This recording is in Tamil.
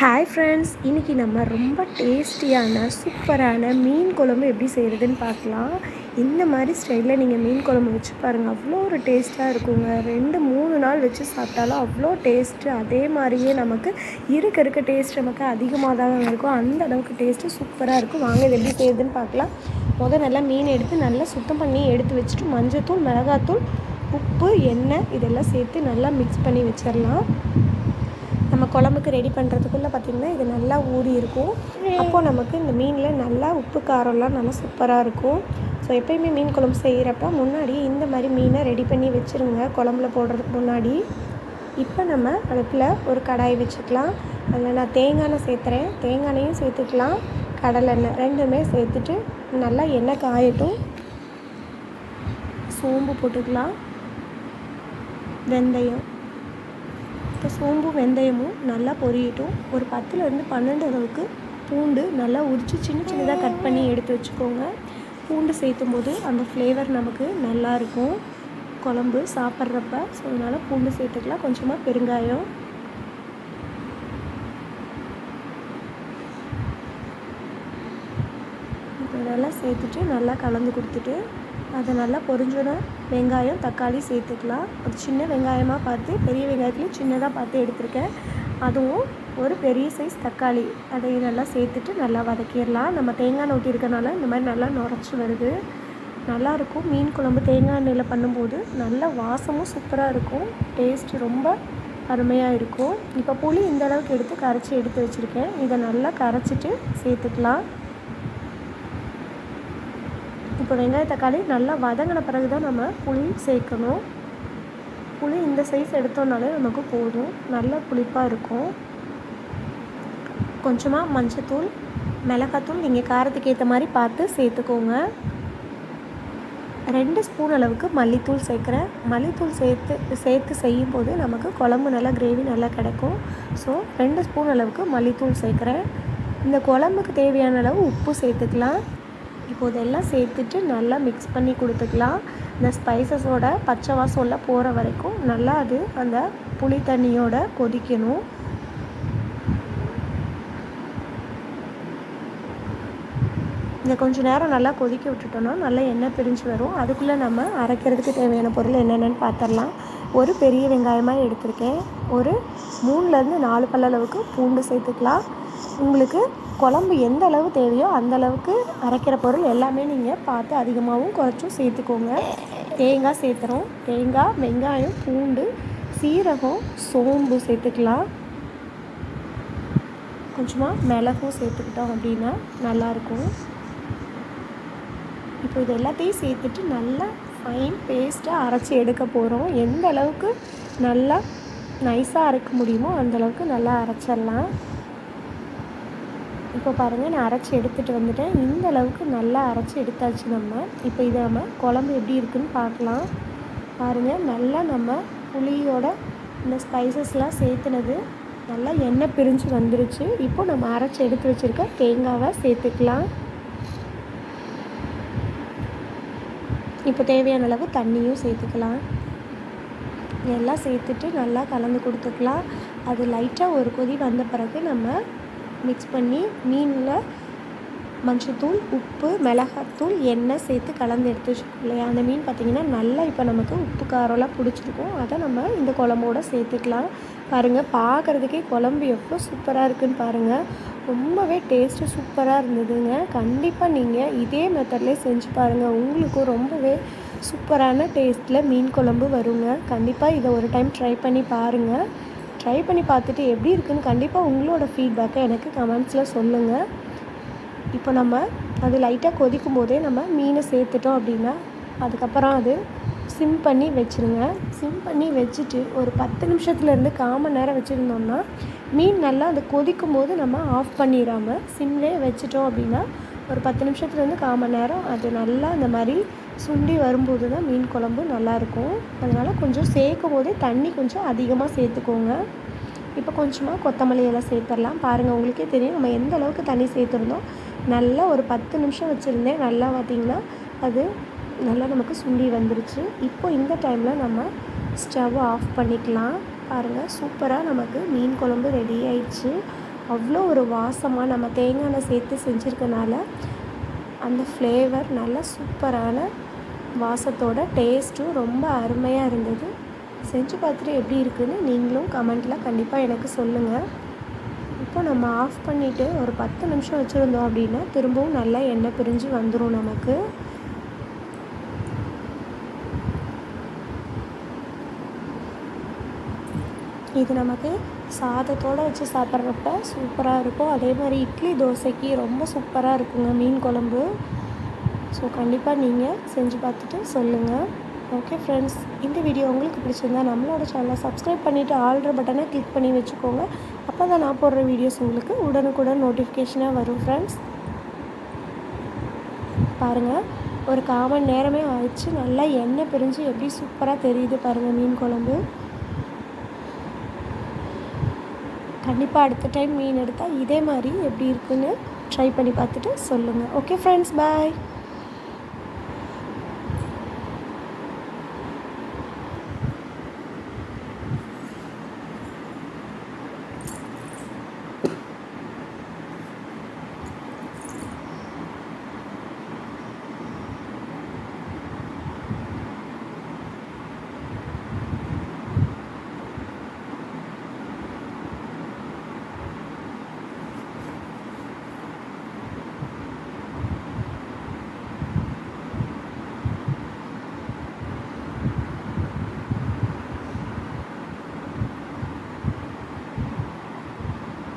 ஹாய் ஃப்ரெண்ட்ஸ் இன்றைக்கி நம்ம ரொம்ப டேஸ்டியான சூப்பரான மீன் குழம்பு எப்படி செய்கிறதுன்னு பார்க்கலாம். இந்த மாதிரி ஸ்டைலில் நீங்கள் மீன் குழம்பு வச்சு பாருங்கள் அவ்வளோ ஒரு டேஸ்ட்டாக இருக்குங்க. ரெண்டு மூணு நாள் வச்சு சாப்பிட்டாலும் அவ்வளோ டேஸ்ட்டு அதே மாதிரியே நமக்கு இருக்க இருக்க டேஸ்ட் நமக்கு அதிகமாக தான் இருக்கும். அந்த அளவுக்கு டேஸ்ட்டு சூப்பராக இருக்கும். வாங்க இது எப்படி செய்யுதுன்னு பார்க்கலாம். முதல் நல்லா மீன் எடுத்து நல்லா சுத்தம் பண்ணி எடுத்து வச்சுட்டு மஞ்சத்தூள் மிளகாத்தூள் உப்பு எண்ணெய் இதெல்லாம் சேர்த்து நல்லா மிக்ஸ் பண்ணி வச்சிடலாம். நம்ம குழம்புக்கு ரெடி பண்ணுறதுக்குள்ளே பார்த்திங்கன்னா இது நல்லா ஊறி இருக்கும். அப்போது நமக்கு இந்த மீனில் நல்லா உப்பு காரம்லாம் நல்லா சூப்பராக இருக்கும். ஸோ எப்போயுமே மீன் குழம்பு செய்கிறப்ப முன்னாடி இந்த மாதிரி மீனை ரெடி பண்ணி வச்சுருங்க. குழம்புல போடுறதுக்கு முன்னாடி. இப்போ நம்ம அடுப்பில் ஒரு கடாய் வச்சுக்கலாம். அதில் நான் தேங்காய் எண்ணெய் சேர்த்துறேன். தேங்காய் சேர்த்துக்கலாம். கடலெண்ணெய் ரெண்டுமே சேர்த்துட்டு நல்லா எண்ணெய் காயட்டும். சோம்பு போட்டுக்கலாம். வெந்தயம். இப்போ சோம்பும் வெந்தயமும் நல்லா பொரியட்டும். ஒரு பத்துலேருந்து பன்னெண்டு அளவுக்கு பூண்டு நல்லா உரித்து சின்ன சின்னதாக கட் பண்ணி எடுத்து வச்சுக்கோங்க. பூண்டு சேர்த்தும் போது அந்த ஃப்ளேவர் நமக்கு நல்லாயிருக்கும் குழம்பு சாப்பிட்றப்ப. ஸோ அதனால் பூண்டு சேர்த்துக்கலாம். கொஞ்சமாக பெருங்காயம். இப்போ இதெல்லாம் சேர்த்துட்டு நல்லா கலந்து கொடுத்துட்டு அதை நல்லா பொரிஞ்சோன்னா வெங்காயம் தக்காளி சேர்த்துக்கலாம். அது சின்ன வெங்காயமாக பார்த்து பெரிய வெங்காயத்துலேயும் சின்னதாக பார்த்து எடுத்திருக்கேன். அதுவும் ஒரு பெரிய சைஸ் தக்காளி. அதை நல்லா சேர்த்துட்டு நல்லா வதக்கிடலாம். நம்ம தேங்காய் நோட்டி இருக்கனால இந்த மாதிரி நல்லா நுரைச்சி வருது. நல்லாயிருக்கும் மீன் குழம்பு தேங்காய் எண்ணெயில் பண்ணும்போது நல்ல வாசமும் சூப்பராக இருக்கும். டேஸ்ட் ரொம்ப அருமையாக இருக்கும். இப்போ புளி இந்த அளவுக்கு எடுத்து கரைச்சி எடுத்து வச்சுருக்கேன். இதை நல்லா கரைச்சிட்டு சேர்த்துக்கலாம். இப்போ வெங்காய தக்காளி நல்லா வதங்கின பிறகு தான் நம்ம புளி சேர்க்கணும். புளி இந்த சைஸ் எடுத்தோம்னாலே நமக்கு போதும். நல்ல புளிப்பாக இருக்கும். கொஞ்சமாக மஞ்சத்தூள் மிளகாத்தூள் நீங்கள் காரத்துக்கு ஏற்ற மாதிரி பார்த்து சேர்த்துக்கோங்க. ரெண்டு ஸ்பூன் அளவுக்கு மல்லித்தூள் சேர்க்குறேன். மல்லித்தூள் சேர்த்து சேர்த்து செய்யும் போது நமக்கு குழம்பு நல்லா கிரேவி நல்லா கிடைக்கும். ஸோ ரெண்டு ஸ்பூன் அளவுக்கு மல்லித்தூள் சேர்க்குறேன். இந்த குழம்புக்கு தேவையான அளவு உப்பு சேர்த்துக்கலாம். இப்போ இதெல்லாம் சேர்த்துட்டு நல்லா மிக்ஸ் பண்ணி கொடுத்துக்கலாம். இந்த ஸ்பைசஸோட பச்சை வாசம்லாம் போகிற வரைக்கும் நல்லா அது அந்த புளி தண்ணியோட கொதிக்கணும். இதை கொஞ்சம் நேரம் நல்லா கொதிக்க விட்டுட்டோன்னா நல்லா எண்ணெய் பிரிஞ்சு வரும். அதுக்குள்ளே நம்ம அரைக்கிறதுக்கு தேவையான பொருள் என்னென்னு பார்த்துடலாம் ஒரு பெரிய வெங்காயமாக எடுத்திருக்கேன். ஒரு மூணுலேருந்து நாலு பல்ல அளவுக்கு பூண்டு சேர்த்துக்கலாம். உங்களுக்கு குழம்பு எந்த அளவு தேவையோ அந்த அளவுக்கு அரைக்கிற பொருள் எல்லாமே நீங்கள் பார்த்து அதிகமாகவும் குறைச்சும் சேர்த்துக்கோங்க. தேங்காய் சேர்த்துறோம். தேங்காய் வெங்காயம் பூண்டு சீரகம் சோம்பு சேர்த்துக்கலாம். கொஞ்சமாக மிளகும் சேர்த்துக்கிட்டோம் அப்படின்னா நல்லாயிருக்கும். இப்போ இது எல்லாத்தையும் சேர்த்துட்டு நல்லா ஃபைன் பேஸ்ட்டாக அரைச்சி எடுக்க போகிறோம் எந்த அளவுக்கு நல்லா நைஸாக அரைக்க முடியுமோ அந்தளவுக்கு நல்லா அரைச்சிடலாம். இப்போ பாருங்கள் நான் அரைச்சி எடுத்துகிட்டு வந்துட்டேன். இந்த அளவுக்கு நல்லா அரைச்சி எடுத்தாச்சு நம்ம. இப்போ இதை நம்ம குழம்பு எப்படி இருக்குதுன்னு பார்க்கலாம். பாருங்கள் நல்லா நம்ம புளியோட இந்த ஸ்பைசஸ்லாம் சேர்த்துனது. நல்லா எண்ணெய் பிரிஞ்சு வந்துருச்சு. இப்போ நம்ம அரைச்சி எடுத்து வச்சுருக்க தேங்காவை சேர்த்துக்கலாம். இப்போ தேவையான அளவு தண்ணியும் சேர்த்துக்கலாம். எல்லாம் சேர்த்துட்டு நல்லா கலந்து கொடுத்துக்கலாம். அது லைட்டாக ஒரு கொதி வந்த பிறகு நம்ம மிக்ஸ் பண்ணி மீனில் மஞ்சத்தூள் உப்பு மிளகாத்தூள் எண்ணெய் சேர்த்து கலந்து எடுத்து வச்சுருக்கோம் இல்லையா அந்த மீன் பார்த்திங்கன்னா நல்லா இப்போ நமக்கு உப்பு காரம்லாம் பிடிச்சிருக்கும். அதை நம்ம இந்த குழம்போட சேர்த்துக்கலாம். பாருங்கள் பார்க்குறதுக்கே குழம்பு எவ்வளோ சூப்பராக இருக்குதுன்னு பாருங்கள் ரொம்பவே டேஸ்ட்டு சூப்பராக இருந்ததுங்க. கண்டிப்பாக நீங்கள் இதே மெத்தட்லேயே செஞ்சு பாருங்கள் உங்களுக்கும் ரொம்பவே சூப்பரான டேஸ்ட்டில் மீன் குழம்பு வருங்க. கண்டிப்பாக இதை ஒரு டைம் ட்ரை பண்ணி பாருங்கள் ட்ரை பண்ணி பார்த்துட்டு எப்படி இருக்குன்னு கண்டிப்பாக உங்களோட ஃபீட்பேக்கை எனக்கு கமெண்ட்ஸில் சொல்லுங்கள் இப்போ நம்ம அது லைட்டாக கொதிக்கும் போதே நம்ம மீனை சேர்த்துட்டோம் அப்படின்னா அதுக்கப்புறம் அது சிம் பண்ணி வச்சுருங்க. சிம் பண்ணி வச்சுட்டு ஒரு பத்து நிமிஷத்துலேருந்து கால் மணி நேரம் வச்சுருந்தோம்னா மீன் நல்லா அது கொதிக்கும் போது நம்ம ஆஃப் பண்ணிடாமல் சிம்லேயே வச்சுட்டோம் அப்படின்னா ஒரு பத்து நிமிஷத்துலேருந்து கால் மணி நேரம் அது நல்லா அந்த மாதிரி சுண்டி வரும்போது தான் மீன் குழம்பு நல்லாயிருக்கும். அதனால் கொஞ்சம் சேர்க்கும் போதே தண்ணி கொஞ்சம் அதிகமாக சேர்த்துக்கோங்க. இப்போ கொஞ்சமாக கொத்தமல்லி எல்லாம் சேர்த்துடலாம். பாருங்கள் உங்களுக்கே தெரியும். நம்ம எந்த அளவுக்கு தண்ணி சேர்த்துருந்தோம் நல்லா ஒரு பத்து நிமிஷம் வச்சுருந்தேன் நல்லா பார்த்திங்கன்னா அது நல்லா நமக்கு சுண்டி வந்துருச்சு. இப்போ இந்த டைமில் நம்ம ஸ்டவ் ஆஃப் பண்ணிக்கலாம். பாருங்கள் சூப்பராக நமக்கு மீன் குழம்பு ரெடி ஆயிடுச்சு. அவ்வளோ ஒரு வாசமாக நம்ம தேங்காய் எண்ணெய் சேர்த்து செஞ்சுருக்கனால அந்த ஃப்ளேவர் நல்லா சூப்பரான வாசத்தோட டேஸ்ட்டும் ரொம்ப அருமையாக இருந்தது. செஞ்சு பார்த்துட்டு எப்படி இருக்குதுன்னு நீங்களும் கமெண்ட்டில் கண்டிப்பாக எனக்கு சொல்லுங்கள் இப்போ நம்ம ஆஃப் பண்ணிவிட்டு ஒரு பத்து நிமிஷம் வச்சுருந்தோம் அப்படின்னா திரும்பவும் நல்லா எண்ணெய் பிரிஞ்சு வந்துடும் நமக்கு. இது நமக்கு சாதத்தோடு வச்சு சாப்பிட்றப்ப சூப்பராக இருக்கும். அதே மாதிரி இட்லி தோசைக்கு ரொம்ப சூப்பராக இருக்குங்க. மீன் குழம்பு. ஸோ கண்டிப்பாக நீங்கள் செஞ்சு பார்த்துட்டு சொல்லுங்கள் ஓகே ஃப்ரெண்ட்ஸ் இந்த வீடியோ உங்களுக்கு பிடிச்சிருந்தா நம்மளோட சேனலை சப்ஸ்கிரைப் பண்ணிவிட்டு ஆல்ட்ரு பட்டனை கிளிக் பண்ணி வச்சுக்கோங்க. அப்போ தான் நான் போடுற வீடியோஸ் உங்களுக்கு உடனுக்குடன் நோட்டிஃபிகேஷனாக வரும் ஃப்ரெண்ட்ஸ் பாருங்கள் ஒரு காமன் நேரமே ஆயிடுச்சு. நல்லா எண்ணெய் பிரிஞ்சு எப்படி சூப்பராக தெரியுது பாருங்கள் மீன் குழம்பு. கண்டிப்பாக அடுத்த டைம் மீன் எடுத்தால் இதே மாதிரி எப்படி இருக்குன்னு ட்ரை பண்ணி பார்த்துட்டு சொல்லுங்கள் ஓகே ஃப்ரெண்ட்ஸ் பாய்